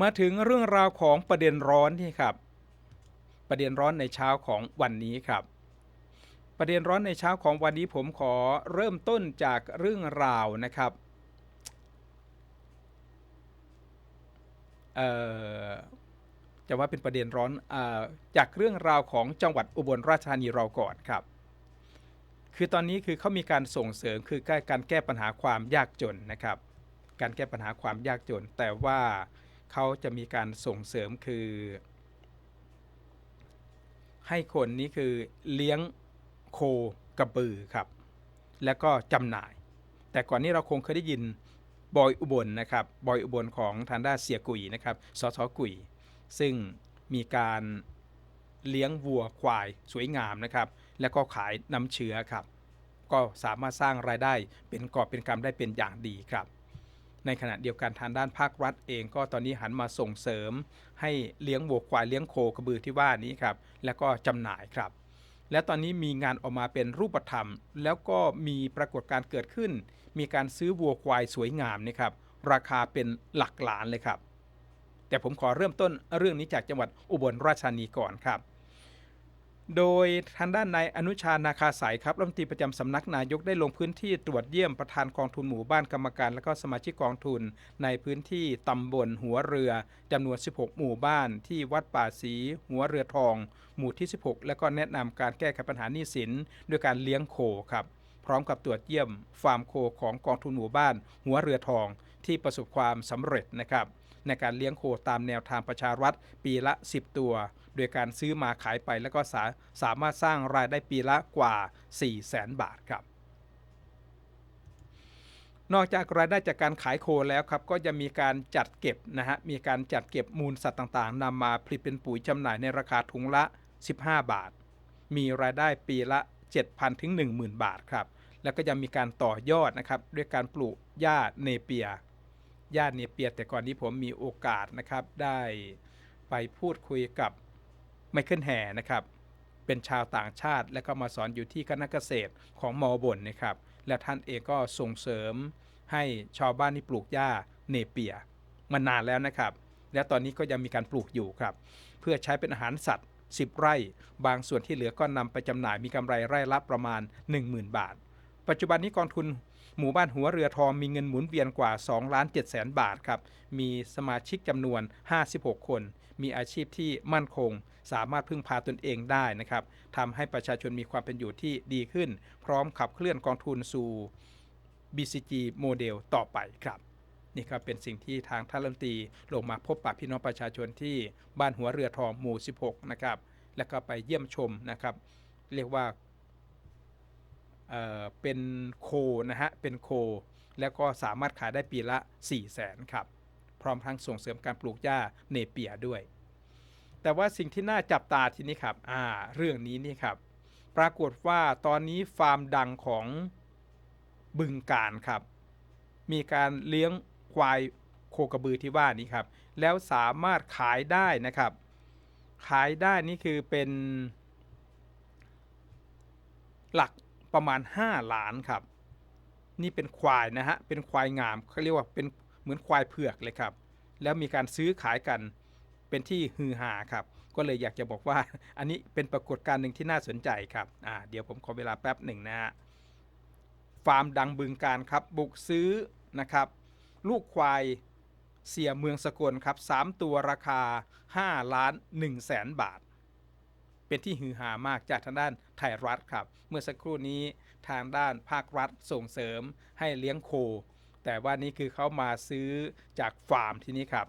มาถึงเรื่องราวของประเด็นร้อนนี่ครับ ประเด็นร้อนในเช้าของวันนี้ครับ ประเด็นร้อนในเช้าของวันนี้ผมขอเริ่มต้นจากเรื่องราวนะครับจะว่าเป็นประเด็นร้อนอจากเรื่องราวของจังหวัดอุบลราชธานีเราก่อนครับ คือตอนนี้คือเขามีการส่งเสริมคือการแก้ปัญหาความยากจนนะครับ การแก้ปัญหาความยากจน แต่ว่า เขาจะมีการส่งเสริมคือ ให้คนนี้คือเลี้ยงโคกระบือครับ แล้วก็จำหน่าย แต่ก่อนนี้เราคงเคยได้ยินบอยอุบลนะครับบอยอุบลของทางด้านเสียกุยนะครับสสกุย ซึ่งมีการเลี้ยงวัวควายสวยงามนะครับ แล้วก็ขายน้ำเชื้อครับ ก็สามารถสร้างรายได้เป็นกอบเป็นกำได้เป็นอย่างดีครับ ในขณะเดียวกันทางด้านภาครัฐเองก็ตอนนี้หันมาส่งเสริม ให้เลี้ยงวัวควายเลี้ยงโคกระบือที่ว่านี้ครับ แล้วก็จำหน่ายครับ และตอนนี้มีงานออกมาเป็นรูปธรรม แล้วก็มีปรากฏการเกิดขึ้น มีการซื้อวัวควายสวยงามนะครับราคาเป็นหลักล้านเลยครับ แต่ผมขอเริ่มต้นเรื่องนี้จากจังหวัดอุบลราชธานีก่อนครับ โดยทางด้านนายอนุชานาคาสายครับรัฐมนตรีประจำสำนักนายกได้ลงพื้นที่ตรวจเยี่ยมประธานกองทุนหมู่บ้านกรรมการ และก็สมาชิกกองทุน ในพื้นที่ตำบลหัวเรือจำนวน 16 หมู่บ้าน ที่วัดป่าศรีหัวเรือทอง หมู่ที่ 16 และก็แนะนำการแก้ไขปัญหาหนี้สินด้วยการเลี้ยงโคครับ พร้อมกับตรวจเยี่ยมฟาร์มโคของกองทุนหมู่บ้าน หัวเรือทอง ที่ประสบความสำเร็จนะครับ ในการเลี้ยงโคตามแนวทางประชารัฐปีละ 10 ตัว โดยการซื้อมาขายไปแล้วก็สาสามารถสร้างรายได้ปีละกว่า 4 0 0แสนบาทครับนอกจากรายได้จากการขายโคแล้วครับก็จะมีการจัดเก็บนะฮะมีการจัดเก็บมูลสัตว์ต่างๆนำมาผลิตเป็นปุ๋ยจำหน่ายในราคาถุงละ 15 บาท มีรายได้ปีละ 7,000ถึง10,000 บาทครับแล้วก็ยังมีการต่อยอดนะครับด้วยการปลูกหญ้าเนเปีย ญาติเนเปียแต่ก่อนนี้ผมมีโอกาสนะครับได้ไปพูดคุยกับไมเคิลแห่นะครับเป็นชาวต่างชาติ และก็มาสอนอยู่ที่คณะเกษตรของมอบนนะครับและท่านเองก็ส่งเสริมให้ชาวบ้านที่ปลูกหญ้าเนเปียมานานแล้วนะครับ และตอนนี้ก็ยังมีการปลูกอยู่ครับ เพื่อใช้เป็นอาหารสัตว์ 10 ไร่ บางส่วนที่เหลือก็นำไปจำหน่ายมีกำไรไร่ละประมาณ 10,000 บาท ปัจจุบันนี้กองทุน หมู่บ้านหัวเรือทองมีเงินหมุนเวียนกว่า2ล้าน7แสนบาทครับมีสมาชิกจำนวน 56 คน มีอาชีพที่มั่นคง สามารถพึ่งพาตนเองได้นะครับทำให้ประชาชนมีความเป็นอยู่ที่ดีขึ้น พร้อมขับเคลื่อนกองทุนสู่ BCG โมเดลต่อไปครับนี่ครับเป็นสิ่งที่ทางท่านรัฐมนตรีลงมาพบปะพี่น้องประชาชนที่บ้านหัวเรือทองหมู่ 16 นะครับ แล้วก็ไปเยี่ยมชมนะครับ เรียกว่า เอ่อเป็นโคนะฮะเป็นโค แล้วก็สามารถขายได้ปีละ 4 0 0แสนครับ พร้อมทั้งส่งเสริมการปลูกหญ้าเนเปียด้วย แต่ว่าสิ่งที่น่าจับตาทีนี้ครับอ่าเรื่องนี้นี่ครับ ปรากฏว่าตอนนี้ฟาร์มดังของบึงการครับ มีการเลี้ยงควายโคกระบือที่ว่านี้ครับ แล้วสามารถขายได้นะครับ ขายได้นี่คือเป็นหลัก ประมาณ 5 ล้านครับ นี่เป็นควายนะฮะเป็นควายงามเขาเรียกว่าเป็นเหมือนควายเผือกเลยครับ แล้วมีการซื้อขายกันเป็นที่ฮือฮาครับ ก็เลยอยากจะบอกว่า อันนี้เป็นปรากฏการณ์หนึ่งที่น่าสนใจครับอ่าเดี๋ยวผมขอเวลาแป๊บหนึ่งนะฮะฟาร์มดังบึงการครับ บุกซื้อนะครับ ลูกควายเสียเมืองสกลครับ 3 ตัวราคา 5 ล้าน1แสนบาท เป็นที่ฮือฮามากจากทางด้านไทยรัฐครับ เมื่อสักครู่นี้ทางด้านภาครัฐส่งเสริมให้เลี้ยงโค แต่ว่านี่คือเขามาซื้อจากฟาร์มที่นี้ครับ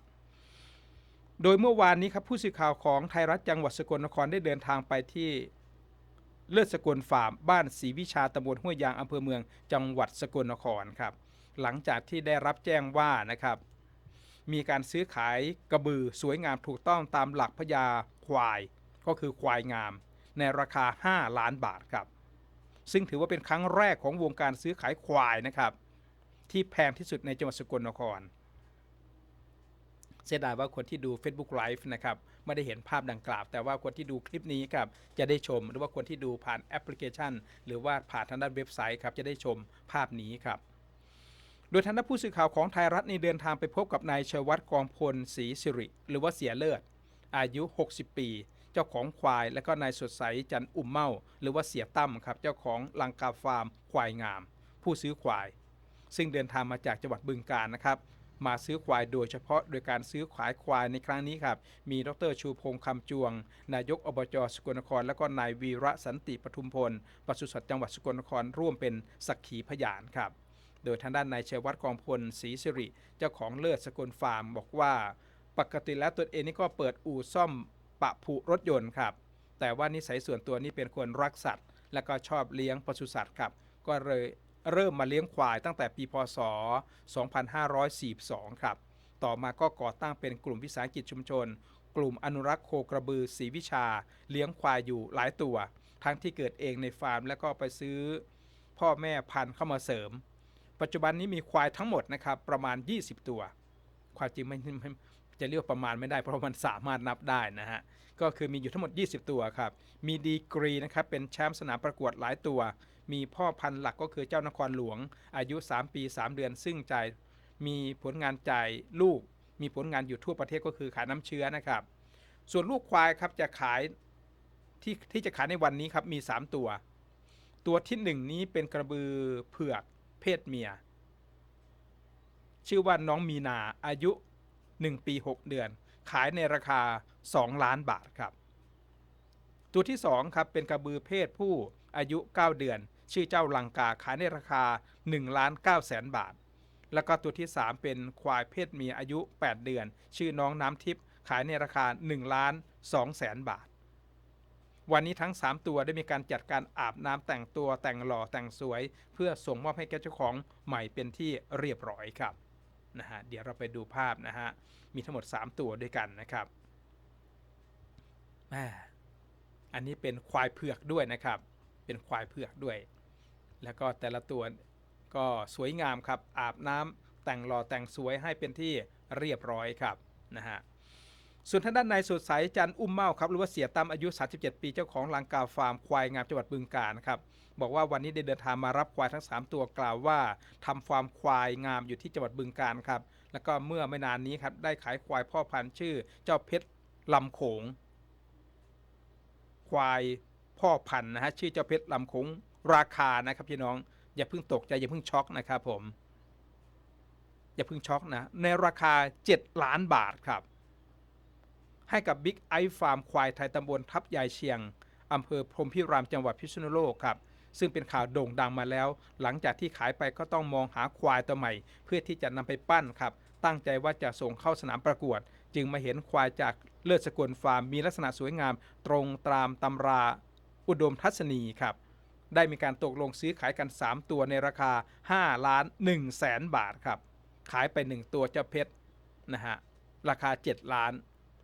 โดยเมื่อวานนี้ครับผู้สื่อข่าวของไทยรัฐจังหวัดสกลนครได้เดินทางไปที่เลิศสกลฟาร์มบ้านศรีวิชาตำบลห้วยยางอำเภอเมืองจังหวัดสกลนครครับ หลังจากที่ได้รับแจ้งว่านะครับ มีการซื้อขายกระบือสวยงามถูกต้องตามหลักพญาควาย ก็คือควายงาม ในราคา 5 ล้านบาทครับ ซึ่งถือว่าเป็นครั้งแรกของวงการซื้อขายควายนะครับ ที่แพงที่สุดในจังหวัดสกลนคร เสียดายว่าคนที่ดู Facebook Live นะครับไม่ได้เห็นภาพดังกล่าว แต่ว่าคนที่ดูคลิปนี้ครับจะได้ชมหรือว่าคนที่ดูผ่านแอปพลิเคชัน หรือว่าผ่านทางด้านเว็บไซต์ครับจะได้ชมภาพนี้ครับโดยท่านผู้สื่อข่าวของไทยรัฐนี่เดินทางไปพบกับนายชวัตกองพลศรีสิริ หรือว่าเสียเลิศ อายุ 60 ปี เจ้าของควายและก็นายสดใสจันอุ่มเมาหรือว่าเสียตั้มครับเจ้าของลังกาฟาร์มควายงาม ผู้ซื้อควาย ซึ่งเดินทางมาจากจังหวัดบึงกาฬนะครับมาซื้อควายโดยเฉพาะโดยการซื้อขายควายในครั้งนี้ครับ มีดรชูพงษ์คำจวง นายกอบจสกลนคร และก็นายวีระสันติปทุมพลปศุสัตว์จังหวัดสกลนครร่วมเป็นสักขีพยานครับ โดยทางด้านนายชัยวัฒน์กองพลศรีสิริ เจ้าของเลิศสกลฟาร์มบอกว่า ปกติแล้วตนเองนี่ก็เปิดอู่ซ่อม ปะผุรถยนต์ครับ แต่ว่านิสัยส่วนตัวนี่เป็นคนรักสัตว์ และก็ชอบเลี้ยงปศุสัตว์ครับ ก็เลยเริ่มมาเลี้ยงควายตั้งแต่ปีพศ 2542 ครับ ต่อมาก็ก่อตั้งเป็นกลุ่มวิสาหกิจชุมชน กลุ่มอนุรักษ์โคกระบือศรีวิชา เลี้ยงควายอยู่หลายตัว ทั้งที่เกิดเองในฟาร์ม แล้วก็ไปซื้อพ่อแม่พันธุ์เข้ามาเสริม ปัจจุบันนี้มีควายทั้งหมดนะครับประมาณ 20 ตัว ความจริงไม่ไม่ จะเรียกประมาณไม่ได้เพราะมันสามารถนับได้นะฮะ ก็คือมีอยู่ทั้งหมด 20 ตัวครับ มีดีกรีนะครับ เป็นแชมป์สนามประกวดหลายตัว มีพ่อพันธุ์หลักก็คือเจ้านครหลวง อายุ 3 ปี 3 เดือน ซึ่งจ่ายมีผลงานจ่ายลูก มีผลงานอยู่ทั่วประเทศก็คือขายน้ำเชื้อนะครับ ส่วนลูกควายครับจะขายที่ที่จะขายในวันนี้ครับมี 3 ตัว ตัวที่ 1 นี้เป็นกระบือเผือกเพศเมีย ชื่อว่าน้องมีนาอายุ 1 ปี 6 เดือน ขายในราคา 2 ล้านบาทครับ ตัวที่ 2 ครับ เป็นกระบือเพศผู้อายุ 9 เดือน ชื่อเจ้าลังกาขายในราคา1ล้าน9แสนบาท แล้วก็ตัวที่ 3 เป็นควายเพศเมียอายุ 8 เดือน ชื่อน้องน้ำทิพย์ขายในราคา1ล้าน2แสนบาท วันนี้ทั้ง 3 ตัวได้มีการจัดการอาบน้ำแต่งตัวแต่งหล่อแต่งสวย เพื่อส่งมอบให้แก่เจ้าของใหม่เป็นที่เรียบร้อยครับ นะฮะเดี๋ยวเราไปดูภาพนะฮะมีทั้งหมด 3 ตัวด้วยกันนะครับอันนี้เป็นควายเผือกด้วยนะครับ เป็นควายเผือกด้วย แล้วก็แต่ละตัวก็สวยงามครับอาบน้ำแต่งหล่อแต่งสวยให้เป็นที่เรียบร้อยครับนะฮะ ส่วนทางด้านนายสดใสจันทร์อุ้มเมาครับหรือว่าเสียตั้มอายุ 37 ปีเจ้าของลังกาฟาร์มควายงามจังหวัดบึงกาฬครับบอกว่าวันนี้ได้เดินทางมารับควายทั้ง 3 ตัวกล่าวว่าทำฟาร์มควายงามอยู่ที่จังหวัดบึงกาฬครับแล้วก็เมื่อไม่นานนี้ครับได้ขายควายพ่อพันธุ์ชื่อ เจ้าเพชรลำโขง ควายพ่อพันธุ์นะฮะชื่อเจ้าเพชรลำโขงราคานะครับพี่น้องอย่าเพิ่งตกใจอย่าเพิ่งช็อกนะครับผมอย่าเพิ่งช็อกนะในราคา 7 ล้านบาทครับ ให้กับบิ๊กไอฟาร์มควายไทยตำบลทับยายเชียงอำเภอพรมพิรามจังหวัดพิษณุโลกครับซึ่งเป็นข่าวโด่งดังมาแล้ว หลังจากที่ขายไปก็ต้องมองหาควายตัวใหม่ เพื่อที่จะนำไปปั้นครับ ตั้งใจว่าจะส่งเข้าสนามประกวด จึงมาเห็นควายจากเลิศสกุลฟาร์มมีลักษณะสวยงาม ตรงตามตำรา อุดมทัศนีครับ ได้มีการตกลงซื้อขายกัน 3 ตัวในราคา 5 ล้าน1แสนบาทครับ ขายไป 1 ตัวเจ้าเพชรนะฮะราคา 7 ล้าน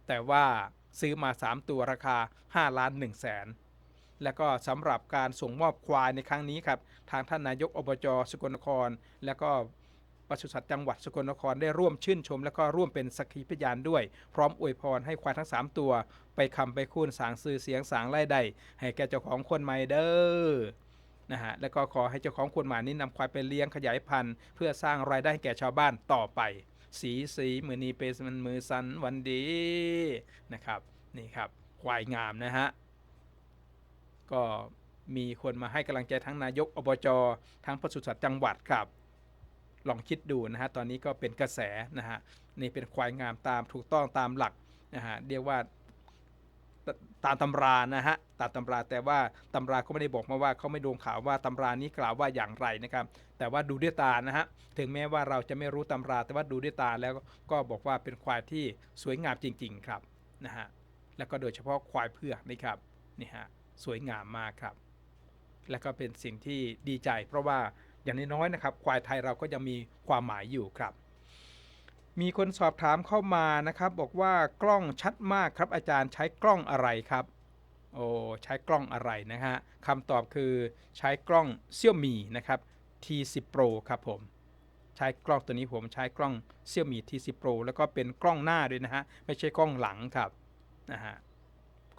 แต่ว่าซื้อมา 3 ตัวราคา 5 ล้าน1แสนแล้วก็สำหรับการส่งมอบควายในครั้งนี้ครับ ทางท่านนายกอบจสกลนคร แล้วก็ปศุสัตว์จังหวัดสกลนครได้ร่วมชื่นชม และก็ร่วมเป็นสักขีพยานด้วย พร้อมอวยพรให้ควายทั้ง 3 ตัว ไปคำไปคูนสางซื้อเสียงสางไล่ได้ให้แก่เจ้าของคนใหม่เด้อนะฮะแล้วก็ขอให้เจ้าของคนใหม่นี้นำควายไปเลี้ยงขยายพันธุ์ เพื่อสร้างรายได้ให้แก่ชาวบ้านต่อไป สีสีมือนีเปสมันมือสันวันดีนะครับนี่ครับควายงามนะฮะก็มีคนมาให้กำลังใจทั้งนายกอบจทั้งปศุสัตว์จังหวัดครับ ลองคิดดูนะฮะตอนนี้ก็เป็นกระแสนะฮะนี่เป็นควายงามตามถูกต้องตามหลักนะฮะเรียกว่า ตามตำรานะฮะตามตำราแต่ว่าตำราก็ไม่ได้บอกมาว่าเขาไม่โดูข่าวว่าตำรานี้กล่าวว่าอย่างไรนะครับ แต่ว่าดูด้วยตานะฮะถึงแม้ว่าเราจะไม่รู้ตำรา แต่ว่าดูด้วยตาแล้วก็บอกว่าเป็นควายที่สวยงามจริง ๆ ครับนะฮะแล้วก็โดยเฉพาะควายเผือกนี่ครับนี่ฮะสวยงามมากครับ และก็เป็นสิ่งที่ดีใจ เพราะว่าอย่างน้อยๆนะครับ ควายไทยเราก็ยังมีความหมายอยู่ครับ มีคนสอบถามเข้ามานะครับ บอกว่ากล้องชัดมากครับ อาจารย์ใช้กล้องอะไรครับ โอ้ใช้กล้องอะไรนะฮะคำตอบคือใช้กล้องเซี่ยมีนะครับ T10 Pro ครับผมใช้กล้องตัวนี้ผมใช้กล้องเซี่ยมี T10 Pro แล้วก็เป็นกล้องหน้าด้วยนะฮะไม่ใช่กล้องหลังครับนะฮะ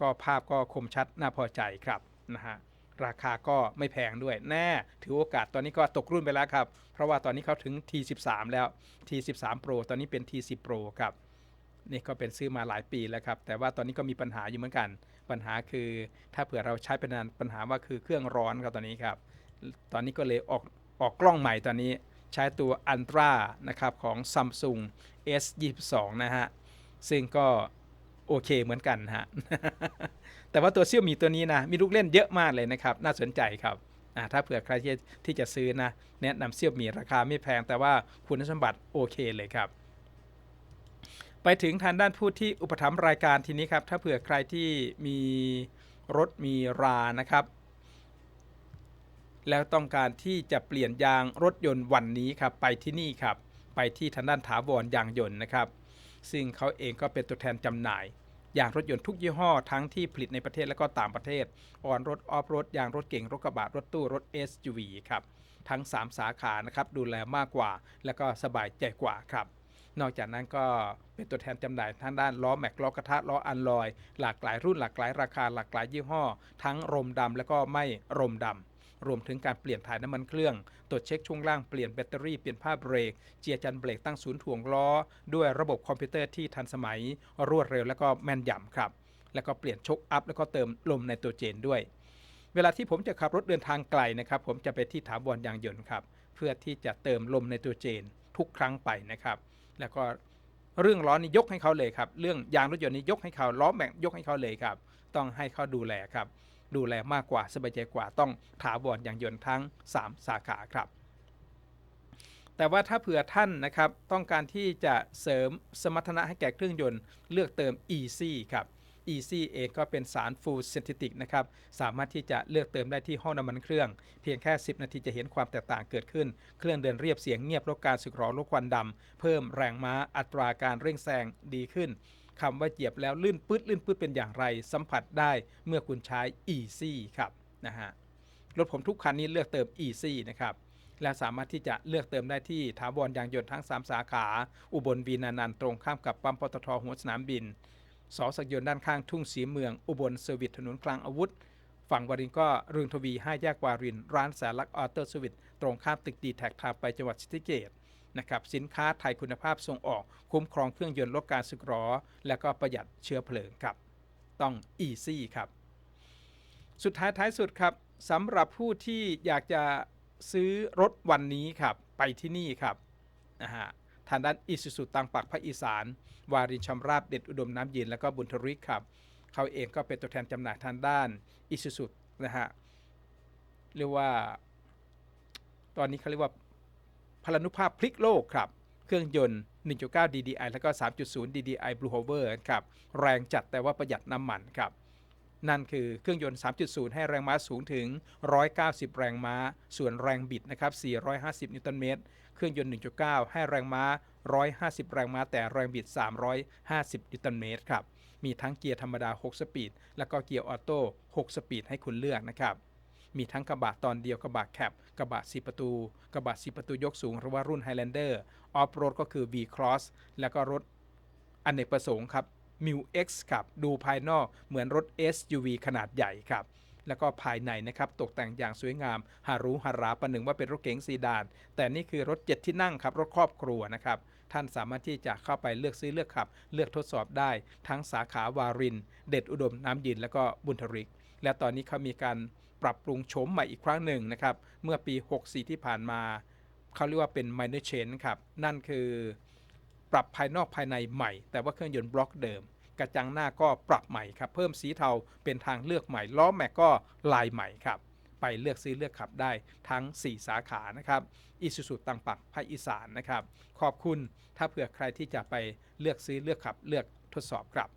ก็ภาพก็คมชัดน่าพอใจครับนะฮะ ราคาก็ไม่แพงด้วย แน่ถือโอกาสตอนนี้ก็ตกรุ่นไปแล้วครับ เพราะว่าตอนนี้เขาถึง T13 แล้ว T13 Pro ตอนนี้เป็น T10 Pro ครับนี่ก็เป็นซื้อมาหลายปีแล้วครับ แต่ว่าตอนนี้ก็มีปัญหาอยู่เหมือนกัน ปัญหาคือถ้าเผื่อเราใช้เป็นนานปัญหาว่าคือเครื่องร้อนครับตอนนี้ครับ ตอนนี้ก็เลยออกออกกล้องใหม่ตอนนี้ใช้ตัว Ultra นะครับของ Samsung S22 นะฮะ ซึ่งก็ โอเคเหมือนกันฮะ แต่ว่าตัวเซี่ยมีตัวนี้นะ มีลูกเล่นเยอะมากเลยนะครับ น่าสนใจครับถ้าเผื่อใครที่ที่จะซื้อนะ แนะนำเซี่ยมีราคาไม่แพง แต่ว่าคุณสมบัติโอเคเลยครับ ไปถึงทางด้านผู้ที่อุปถัมภ์รายการทีนี้ครับ ถ้าเผื่อใครที่มีรถมีรานะครับ แล้วต้องการที่จะเปลี่ยนยางรถยนต์วันนี้ครับ ไปที่นี่ครับ ไปที่ทางด้านถาวรยางยนต์นะครับ ซึ่งเขาเองก็เป็นตัวแทนจำหน่าย ยางรถยนต์ทุกยี่ห้อทั้งที่ผลิตในประเทศและก็ต่างประเทศ ออนรถออฟรถยางรถเก่งรถกระบะรถตู้รถ SUV ครับทั้ง 3 สาขานะครับดูแลมากกว่า และก็สบายใจกว่าครับ นอกจากนั้นก็เป็นตัวแทนจำหน่ายทางด้านล้อแม็กล้อกระทะล้ออันลอย หลากหลายรุ่นหลากหลายราคาหลากหลายยี่ห้อ ทั้งรมดำและก็ไม่รมดำ รวมถึงการเปลี่ยนถ่ายน้ำมันเครื่อง ตรวจเช็คช่วงล่างเปลี่ยนแบตเตอรี่เปลี่ยนผ้าเบรก เจียจันเบรกตั้งศูนย์ถ่วงล้อ ด้วยระบบคอมพิวเตอร์ที่ทันสมัย รวดเร็วและก็แม่นยำครับ แล้วก็เปลี่ยนชกอัพแล้วก็เติมลมในตัวเจนด้วย เวลาที่ผมจะขับรถเดินทางไกลนะครับผมจะไปที่ถาวรยางยนต์ครับเพื่อที่จะเติมลมในตัวเจนทุกครั้งไปนะครับ แล้วก็เรื่องล้อนี่ยกให้เขาเลยครับ เรื่องยางรถยนต์นี่ยกให้เขาล้อแม็กยกให้เขาเลยครับ ต้องให้เขาดูแลครับ ดูแลมากกว่าสบายใจกว่าต้องถาวรอย่างยนต์ทั้ง 3 สาขาครับแต่ว่าถ้าเผื่อท่านนะครับต้องการที่จะเสริมสมรรถนะให้แก่เครื่องยนต์ เลือกเติม Easy ครับ Easy เองก็เป็นสาร Full Synthetic นะครับ สามารถที่จะเลือกเติมได้ที่ห้องน้ำมันเครื่อง เพียงแค่ 10 นาทีจะเห็นความแตกต่างเกิดขึ้น เครื่องเดินเรียบเสียงเงียบลดการสึกหรอลดควันดำ เพิ่มแรงม้าอัตราการเร่งแซงดีขึ้น คำว่าเหยียบแล้วลื่นปื๊ดลื่นปื๊ดเป็นอย่างไร สัมผัสได้เมื่อคุณใช้ Easy ครับนะฮะรถผมทุกคันนี้เลือกเติม Easy นะครับและสามารถที่จะเลือกเติมได้ที่ถาวรยางยนต์ทั้ง 3 สาขา อุบลวีนานันท์ตรงข้ามกับปั๊มปตทหัวสนามบินสอสักยนต์ด้านข้างทุ่งสีเมือง อุบลเซอร์วิสถนนกลางอาวุธ ฝั่งวารินก็เรืองทวี5แยกวาริน ร้านแสนลักออโต้เซอร์วิสตรงข้ามตึกดีแท็กทางไปจังหวัดศรีสะเกษ นะครับสินค้าไทยคุณภาพส่งออก คุ้มครองเครื่องยนต์ลดการสึกหรอ และก็ประหยัดเชื้อเพลิงครับ ต้อง Easy ครับ สุดท้ายท้ายสุดครับสำหรับผู้ที่อยากจะซื้อรถวันนี้ครับ ไปที่นี่ครับนะฮะทางด้านอิสุสุตังปักภาคอีสาน วารินชำราบเด็ดอุดมน้ำเย็นแล้วก็บุญทริกครับ เขาเองก็เป็นตัวแทนจำหน่ายทางด้านอิสุสุนะฮะเรียกว่า ตอนนี้เขาเรียกว่า พลานุภาพพลิกโลกครับ เครื่องยนต์ 1.9 DDI แล้วก็ 3.0 DDI Blue Hover ครับ แรงจัดแต่ว่าประหยัดน้ำมันครับ นั่นคือเครื่องยนต์ 3.0 ให้แรงม้าสูงถึง 190 แรงม้า ส่วนแรงบิดนะครับ 450 นิวตันเมตร เครื่องยนต์ 1.9 ให้แรงม้า 150 แรงม้าแต่แรงบิด 350 นิวตันเมตรครับ มีทั้งเกียร์ธรรมดา 6 สปีด แล้วก็เกียร์ออโต้ 6 สปีดให้คุณเลือกนะครับ มีทั้งกระบะตอนเดียวกระบะแคปกระบะ4ประตู กระบะ4ประตูยกสูงหรือว่ารุ่น Highlander ออฟโรดก็คือ V Cross แล้วก็รถอเนกประสงค์ครับ m u X ครับ ดูภายนอกเหมือนรถ SUV ขนาดใหญ่ครับ แล้วก็ภายในนะครับตกแต่งอย่างสวยงามฮารุฮาราประหนึ่งว่าเป็นรถเก๋งซีดาน แต่นี่คือรถ7ที่นั่งครับ รถครอบครัวนะครับ ท่านสามารถที่จะเข้าไปเลือกซื้อเลือกขับ เลือกทดสอบได้ ทั้งสาขาวาริน เด็ดอุดมน้ำยิน แล้วก็บุญทริก และตอนนี้เขามีการปรับปรุงโฉมใหม่อีกครั้งหนึ่งนะครับ เมื่อปี 64 ที่ผ่านมาเขาเรียกว่าเป็น minor change ครับ นั่นคือปรับภายนอกภายในใหม่ แต่ว่าเครื่องยนต์บล็อกเดิม กระจังหน้าก็ปรับใหม่ครับ เพิ่มสีเทาเป็นทางเลือกใหม่ ล้อแม็กก็ลายใหม่ครับ ไปเลือกซื้อเลือกขับได้ทั้ง 4 สาขานะครับอิสุสุตังปักภาคอีสานนะครับ ขอบคุณถ้าเผื่อใครที่จะไปเลือกซื้อเลือกขับเลือกทดสอบครับ